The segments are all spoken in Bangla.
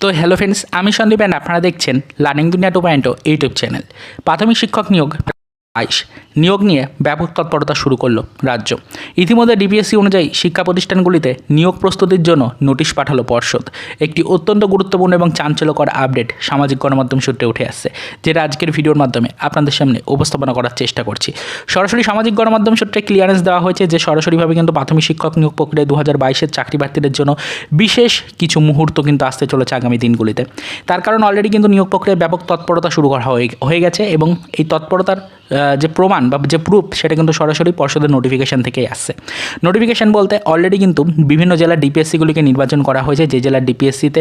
তো হ্যালো ফ্রেন্ডস আমি সন্দীপ অ্যান্ড আপনারা দেখছেন লার্নিং দুনিয়া টু পয়েন্ট ইউটিউব চ্যানেল প্রাথমিক শিক্ষক নিয়োগ। বাইশ নিয়োগ নিয়ে ব্যাপক তৎপরতা শুরু করল রাজ্য। ইতিমধ্যে ডিপিএসসি অনুযায়ী শিক্ষা প্রতিষ্ঠানগুলিতে নিয়োগ প্রস্তুতির জন্য নোটিশ পাঠালো পর্ষদ। একটি অত্যন্ত গুরুত্বপূর্ণ এবং চাঞ্চল্যকর আপডেট সামাজিক গণমাধ্যম সূত্রে উঠে আসছে, যেটা আজকের ভিডিওর মাধ্যমে আপনাদের সামনে উপস্থাপনা করার চেষ্টা করছি। সরাসরি সামাজিক গণমাধ্যম সূত্রে ক্লিয়ারেন্স দেওয়া হয়েছে যে সরাসরিভাবে কিন্তু প্রাথমিক শিক্ষক নিয়োগ প্রক্রিয়ায় দু হাজার বাইশের চাকরি প্রার্থীদের জন্য বিশেষ কিছু মুহূর্ত কিন্তু আসতে চলেছে আগামী দিনগুলিতে। তার কারণ অলরেডি কিন্তু নিয়োগ প্রক্রিয়ায় ব্যাপক তৎপরতা শুরু করা হয়ে গেছে এবং এই তৎপরতার যে প্রমাণ বা যে প্রুফ সেটা কিন্তু সরাসরি পর্ষদের নোটিফিকেশান থেকেই আসছে। নোটিফিকেশান বলতে অলরেডি কিন্তু বিভিন্ন জেলার ডিপিএসসিগুলিকে নির্বাচন করা হয়েছে। যে জেলার ডিপিএসসিতে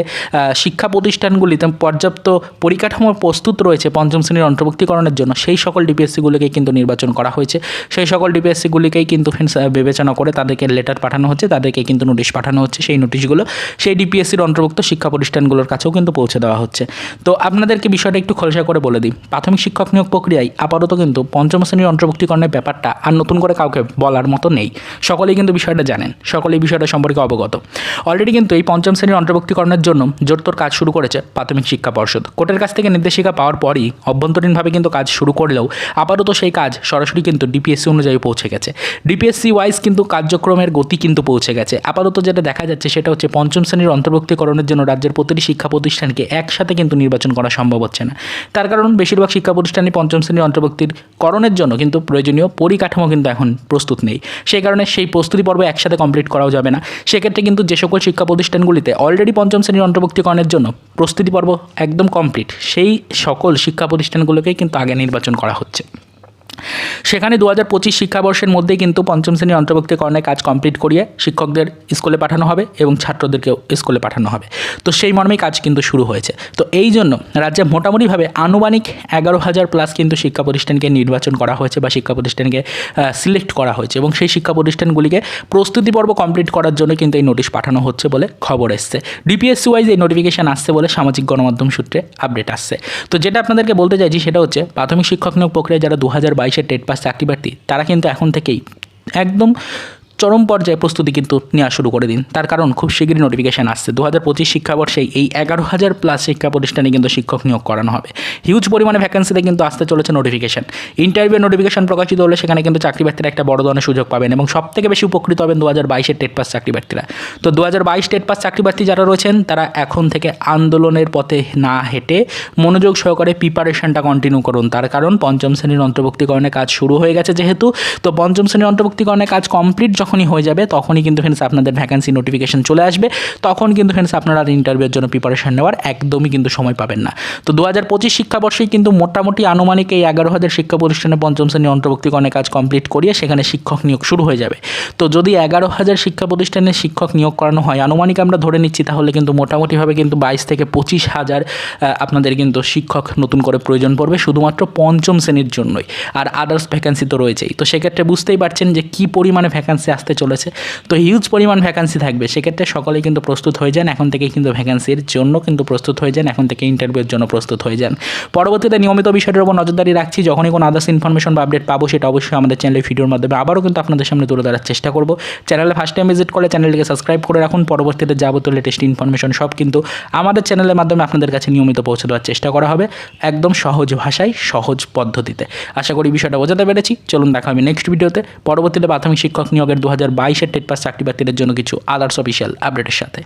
শিক্ষা প্রতিষ্ঠানগুলিতে পর্যাপ্ত পরিকাঠামো প্রস্তুত রয়েছে পঞ্চম শ্রেণির অন্তর্ভুক্তিকরণের জন্য। সেই সকল ডিপিএসসিগুলিকে কিন্তু নির্বাচন করা হয়েছে। সেই সকল ডিপিএসসিগুলিকেই কিন্তু ফ্রেন্ডস বিবেচনা করে তাদেরকে লেটার পাঠানো হচ্ছে, তাদেরকে কিন্তু নোটিশ পাঠানো হচ্ছে। সেই নোটিশগুলো সেই ডিপিএসসির অন্তর্ভুক্ত শিক্ষা প্রতিষ্ঠানগুলোর কাছেও কিন্তু পৌঁছে দেওয়া হচ্ছে। তো আপনাদেরকে বিষয়টা একটু খোলসা করে বলে দিই। প্রাথমিক শিক্ষক নিয়োগ প্রক্রিয়ায় আপাতত কিন্তু পঞ্চম শ্রেণির অন্তর্ভুক্তিকরণের ব্যাপারটা আর নতুন করে কাউকে বলার মতো নেই। সকলেই কিন্তু বিষয়টা জানেন, সকলেই বিষয়টা সম্পর্কে অবগত। অলরেডি কিন্তু এই পঞ্চম শ্রেণির অন্তর্ভুক্তিকরণের জন্য জোরতোর কাজ শুরু করেছে প্রাথমিক শিক্ষা পর্ষদ। কোর্টের কাছ থেকে নির্দেশিকা পাওয়ার পরই অভ্যন্তরীণভাবে কিন্তু কাজ শুরু করলেও আপাতত সেই কাজ সরাসরি কিন্তু ডিপিএসসি অনুযায়ী পৌঁছে গেছে। ডিপিএসসি ওয়াইজ কিন্তু কার্যক্রমের গতি কিন্তু পৌঁছে গেছে। আপাতত যেটা দেখা যাচ্ছে সেটা হচ্ছে পঞ্চম শ্রেণির অন্তর্ভুক্তিকরণের জন্য রাজ্যের প্রতিটি শিক্ষা প্রতিষ্ঠানকে একসাথে কিন্তু নির্বাচন করা সম্ভব হচ্ছে না। তার কারণ বেশিরভাগ শিক্ষা প্রতিষ্ঠানই পঞ্চম শ্রেণির অন্তর্ভুক্তির করণের জন্য কিন্তু প্রয়োজনীয় পরিকাঠামো কিন্তু এখন প্রস্তুত নেই। সেই কারণে সেই প্রস্তুতি পর্ব একসাথে কমপ্লিট করাও যাবে না। সেক্ষেত্রে কিন্তু যে সকল শিক্ষা প্রতিষ্ঠানগুলিতে অলরেডি পঞ্চম শ্রেণির অন্তর্ভুক্তিকরণের জন্য প্রস্তুতি পর্ব একদম কমপ্লিট সেই সকল শিক্ষা প্রতিষ্ঠানগুলোকেই কিন্তু আগে নির্বাচন করা হচ্ছে। সেখানে দু হাজার পঁচিশ শিক্ষাবর্ষের মধ্যেই কিন্তু পঞ্চম শ্রেণির অন্তর্ভুক্তিকরণের কাজ কমপ্লিট করিয়ে শিক্ষকদের স্কুলে পাঠানো হবে এবং ছাত্রদেরকেও স্কুলে পাঠানো হবে। তো সেই মর্মেই কাজ কিন্তু শুরু হয়েছে। তো এই জন্য রাজ্যে মোটামুটিভাবে আনুমানিক এগারো হাজার প্লাস কিন্তু শিক্ষা প্রতিষ্ঠানকে নির্বাচন করা হয়েছে বা শিক্ষা প্রতিষ্ঠানকে সিলেক্ট করা হয়েছে এবং সেই শিক্ষা প্রতিষ্ঠানগুলিকে প্রস্তুতি পর্ব কমপ্লিট করার জন্য কিন্তু এই নোটিশ পাঠানো হচ্ছে বলে খবর এসছে। ডিপিএসসি ওয়াইজ এই নোটিফিকেশান আসছে বলে সামাজিক গণমাধ্যম সূত্রে আপডেট আসছে। তো যেটা আপনাদেরকে বলতে চাইছি সেটা হচ্ছে প্রাথমিক শিক্ষক নিয়োগ প্রক্রিয়া যারা দু হাজার বাইশের টেট পাস চাকরি প্রার্থী তারা কিন্তু এখন থেকেই একদম চরম পর্যায়ে প্রস্তুতি কিন্তু নেওয়া শুরু করে দিন। তার কারণ খুব শীঘ্রই নোটিফিকেশান আসছে। দু হাজার পঁচিশ শিক্ষাবর্ষেই এই এগারো হাজার প্লাস শিক্ষা প্রতিষ্ঠানে কিন্তু শিক্ষক নিয়োগ করানো হবে। হিউজ পরিমাণে ভ্যাকেন্সিতে কিন্তু আসতে চলেছে নোটিফিকেশান ইন্টারভিউ নোটিফিকেশান প্রকাশিত হলে সেখানে কিন্তু চাকরি প্রার্থীরা একটা বড় ধরনের সুযোগ পাবেন এবং সব থেকে বেশি উপকৃত হবেন দু হাজার বাইশের টেট পাস চাকরি প্রার্থীরা তো দু হাজার বাইশ টেট পাস চাকরি প্রার্থী যারা রয়েছেন, তারা এখন থেকে আন্দোলনের পথে না হেঁটে মনোযোগ সহকারে প্রিপারেশনটা কন্টিনিউ করুন। তার কারণ পঞ্চম শ্রেণির অন্তর্ভুক্তিকরণের কাজ শুরু হয়ে গেছে যেহেতু। তো পঞ্চম শ্রেণির অন্তর্ভুক্তিকরণের কাজ কমপ্লিট যখনই হয়ে যাবে, তখনই কিন্তু ফ্রেন্ডস আপনাদের ভ্যাকেন্সি নোটিফিকেশন চলে আসবে। তখন কিন্তু ফ্রেন্ডস আপনারা ইন্টারভিউর জন্য প্রিপারেশন নেওয়ার একদমই কিন্তু সময় পাবেন না। তো দু হাজার পঁচিশ শিক্ষাবর্ষেই কিন্তু মোটামুটি আনুমানিক এই এগারো হাজার শিক্ষা প্রতিষ্ঠানে পঞ্চম শ্রেণির অন্তর্ভুক্তিকরণের কাজ কমপ্লিট করিয়ে সেখানে শিক্ষক নিয়োগ শুরু হয়ে যাবে। তো যদি এগারো হাজার শিক্ষা প্রতিষ্ঠানে শিক্ষক নিয়োগ করানো হয়, আনুমানিক আমরা ধরে নিচ্ছি তাহলে কিন্তু মোটামুটিভাবে কিন্তু বাইশ থেকে পঁচিশ হাজার আপনাদের কিন্তু শিক্ষক নতুন করে প্রয়োজন পড়বে শুধুমাত্র পঞ্চম শ্রেণির জন্যই। আর আদার্স ভ্যাকেন্সি তো রয়েছেই। তো সেক্ষেত্রে বুঝতেই পারছেন যে কী পরিমাণে ভ্যাকেন্সি আসতে চলেছে। তো হিউজ পরিমাণ ভ্যাকান্সি থাকবে। সেক্ষেত্রে সকলেই কিন্তু প্রস্তুত হয়ে যান। এখন থেকেই কিন্তু ভ্যাকান্সির জন্য কিন্তু প্রস্তুত হয়ে যান। এখন থেকে ইন্টারভিউর জন্য প্রস্তুত হয়ে যান। পরবর্তীতে নিয়মিত বিষয়টার উপর নজরদারি রাখছি। যখনই কোনো আদার্স ইনফরমেশন বা আপডেট পাবো, সেটা অবশ্যই আমাদের চ্যানেলের ভিডিওর মাধ্যমে আবারও কিন্তু আপনাদের সামনে তুলে ধরার চেষ্টা করব। চ্যানেলে ফার্স্ট টাইম ভিজিট করে চ্যানেলটিকে সাবস্ক্রাইব করে রাখুন। পরবর্তীতে যাবতীয় লেটেস্ট ইনফরমেশন সব কিন্তু আমাদের চ্যানেলের মাধ্যমে আপনাদের কাছে নিয়মিত পৌঁছে দেওয়ার চেষ্টা করা হবে। একদম সহজ ভাষায়, সহজ পদ্ধতিতে। আশা করি বিষয়টা বোঝাতে পেরেছি। চলুন দেখা হবে নেক্সট ভিডিওতে পরবর্তীতে প্রাথমিক শিক্ষক নিয়োগের দু হাজার বাইশের টেট পাস চাকরি প্রার্থীদের জন্য কিছু আদার্স অফিসিয়াল আপডেটের সাথে।